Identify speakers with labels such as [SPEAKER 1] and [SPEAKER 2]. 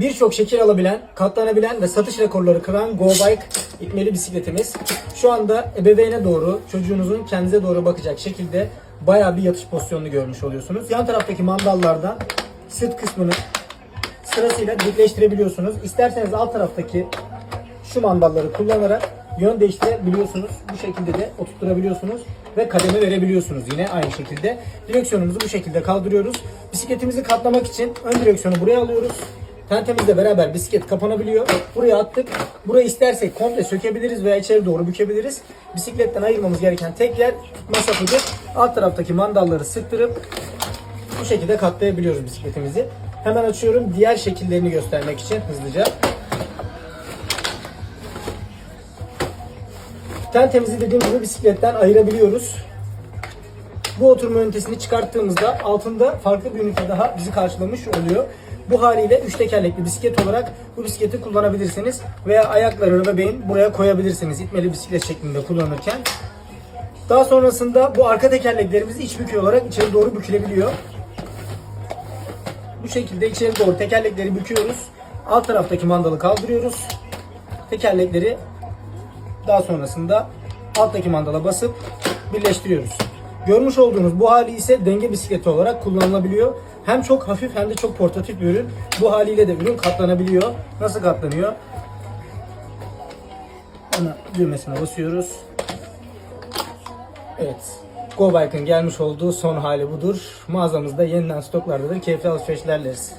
[SPEAKER 1] birçok şekil alabilen, katlanabilen ve satış rekorları kıran Go Bike itmeli bisikletimiz. Şu anda ebeveyne doğru, çocuğunuzun kendinize doğru bakacak şekilde bayağı bir yatış pozisyonunu görmüş oluyorsunuz. Yan taraftaki mandallardan sırt kısmını sırasıyla dikleştirebiliyorsunuz. İsterseniz alt taraftaki şu mandalları kullanarak yön değiştirebiliyorsunuz. Bu şekilde de oturtturabiliyorsunuz ve kademe verebiliyorsunuz yine aynı şekilde. Direksiyonumuzu bu şekilde kaldırıyoruz. Bisikletimizi katlamak için ön direksiyonu buraya alıyoruz. Tentemizle beraber bisiklet kapanabiliyor. Buraya attık. Burayı istersek komple sökebiliriz veya içeri doğru bükebiliriz. Bisikletten ayırmamız gereken tek yer tutma sapıdır. Alt taraftaki mandalları sıktırıp bu şekilde katlayabiliyoruz bisikletimizi. Hemen açıyorum diğer şekillerini göstermek için hızlıca. Tentemizi dediğim gibi bisikletten ayırabiliyoruz. Bu oturma ünitesini çıkarttığımızda altında farklı bir ünite daha bizi karşılamış oluyor. Bu haliyle üç tekerlekli bisiklet olarak bu bisikleti kullanabilirsiniz. Veya ayakları ve beyin buraya koyabilirsiniz itmeli bisiklet şeklinde kullanırken. Daha sonrasında bu arka tekerleklerimiz iç bükü olarak içeri doğru bükülebiliyor. Bu şekilde içeri doğru tekerlekleri büküyoruz. Alt taraftaki mandalı kaldırıyoruz. Tekerlekleri daha sonrasında alttaki mandala basıp birleştiriyoruz. Görmüş olduğunuz bu hali ise denge bisikleti olarak kullanılabiliyor. Hem çok hafif hem de çok portatif bir ürün. Bu haliyle de ürün katlanabiliyor. Nasıl katlanıyor? Ana düğmesine basıyoruz. Evet. GoBike'ın gelmiş olduğu son hali budur. Mağazamızda yeniden stoklardadır. Keyifli alışverişler dileriz.